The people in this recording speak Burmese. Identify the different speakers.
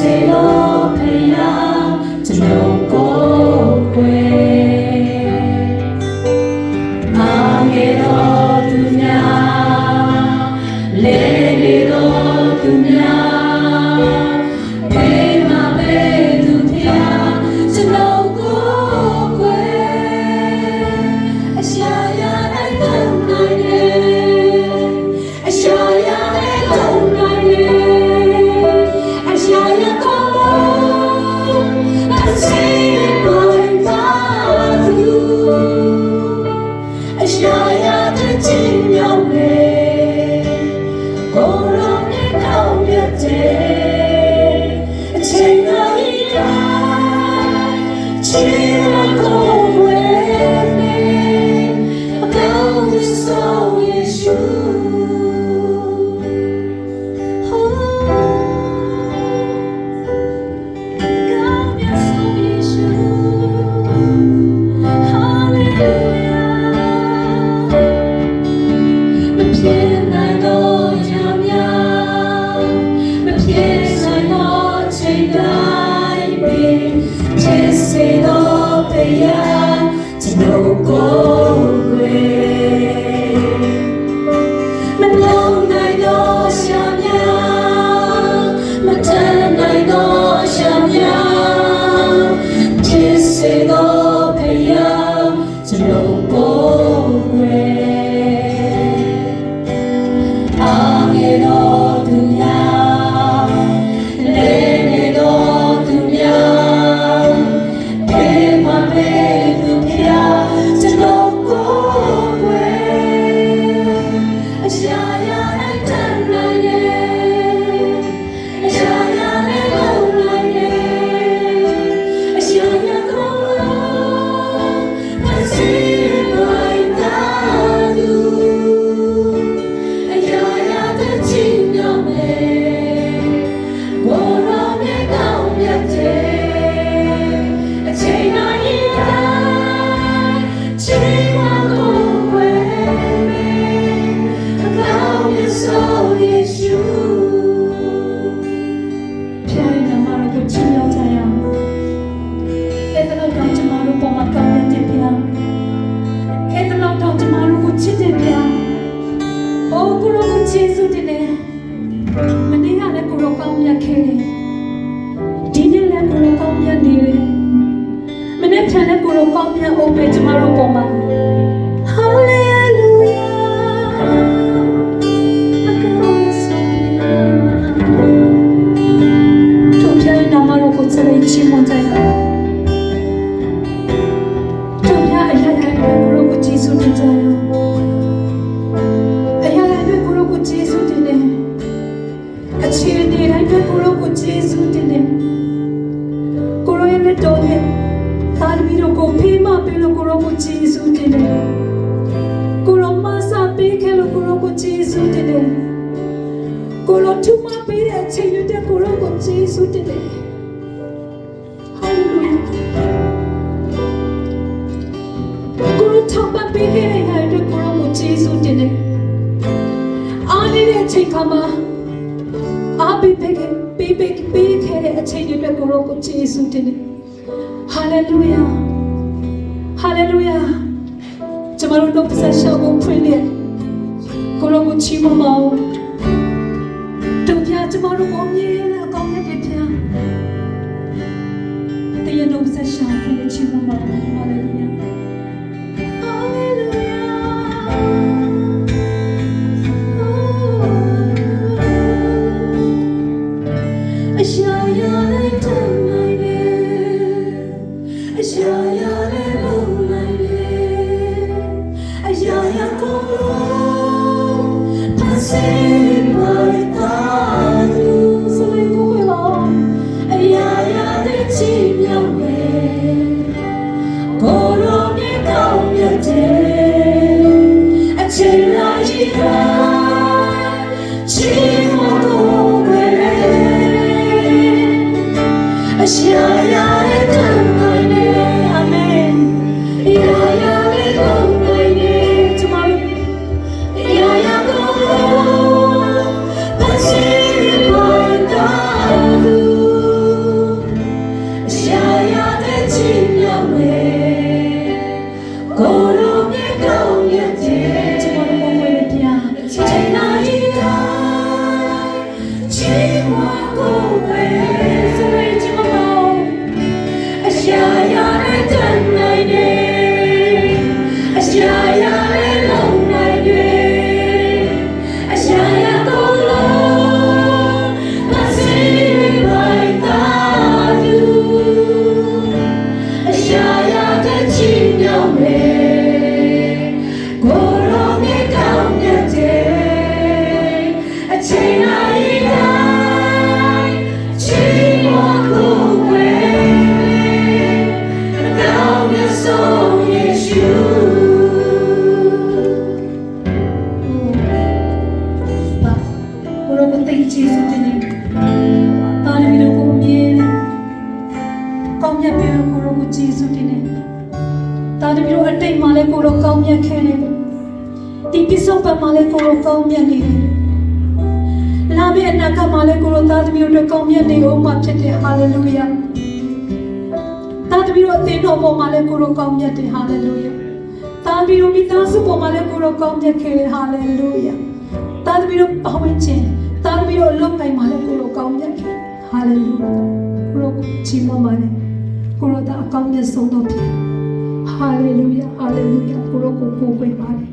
Speaker 1: ဖြစ်စေတော့ င်း ကိုရောကိုကျေးဇူးတင်တယ်။မနေ့ကလည်းကိုရောကောင်းမြတ်ခဲ့တယ်။ဒီနေ့လည်းကိုရောကောင်းမြတ်နေတယ်။မနေ့ဖြန်လည်းကိုရောကောင်းမြတ်အောင်ပဲကျမတို့ပေါ်မှာ။ Hallelujah ။အ ကိုရောကိုကျေးဇူးတင်တယ်။ကိုရောရဲ့လက်တော်နဲ့သာသမီတို့ကိုဖေးမပေးလို့ကိုရောကိုကျေးဇူးတင်တယ်။ကိုရောမဆာပေးခဲ့လို့ကိုရောကိုကျေးဇူးတင်တယ်။ကိုရောထူမပေးတဲ့အချိန်တွေတဲ့ကိုရောကိုကျေးဇူးတင်တယ်။ဟာလေလုယာ။ကိုရောထောက်ပံ့ပေးခဲ့တဲ့အရာတွေကိုရောကိုကျေးဇူးတင်တယ်။အားနေတဲ့အချိန်ခါမှာ အားပေးပေးခဲ့ပေးပေးပေးခဲ့တဲ့အချိန်တွေအတွက်ကိုရောကိုကျေးဇူးတင်တယ်။ဟာလေလုယာ။ဟာလေလုယာ။ကျွန်တော်တို့ပတ်သက်ရှောက်ကိုဖွင့်လက်ကိုရောကိုချီးမွမ်းပါဦး။တို့ပြကျွန်တော်တို့ကိုမြင်တဲ့အကောင်းမြတ်တဲ့ပြ။တရားတော်ပတ်သက်ရှောက်ဖွင့်လက်ချီးမွမ်းပါဦး။ဟာလေလုယာ။ Yeah, yeah, it can ကိုသိချေစုတင်နေတာလီတို့ကိုမြင်ကောင်းမြတ်ပြီးတော့ကိုရောကိုကျေးဇူးတင်တယ်။ဒါတပြီးတော့အတိတ်မှာလည်းကိုရောကောင်းမြတ်ခဲ့တယ်။ဒီပစ္စုပန်မှာလည်းကိုရောကောင်းမြတ်နေတယ်။လာမယ့်အနာဂတ်မှာလည်းကိုရောသားသမီးတို့ကောင်းမြတ်နေအောင်မှာဖြစ်တယ်။ဟာလေလုယာ။ဒါတပြီးတော့အသင်းတော်ပေါ်မှာလည်းကိုရောကောင်းမြတ်တယ်။ဟာလေလုယာ။ဒါပြီးတော့မိသားစုပေါ်မှာလည်းကိုရောကောင်းမြတ်ခဲ့တယ်။ဟာလေလုယာ။ဒါတပြီးတော့ပဝင်းခြင်း ဒါတပြီးတော့အလုပ်တိုင်းမှာလည်းကိုရောကောင်းမြတ်ခဲ့တယ်။ဟာလေလုယာ။ကိုရောချီးမွမ်းပါတယ်။ကိုရောသားအကောင်းမြတ်ဆုံးတော့ဖြစ်ဟာလေလုယာဟာလေလုယာကိုရောကိုကိုကိုွယ်ပါတယ်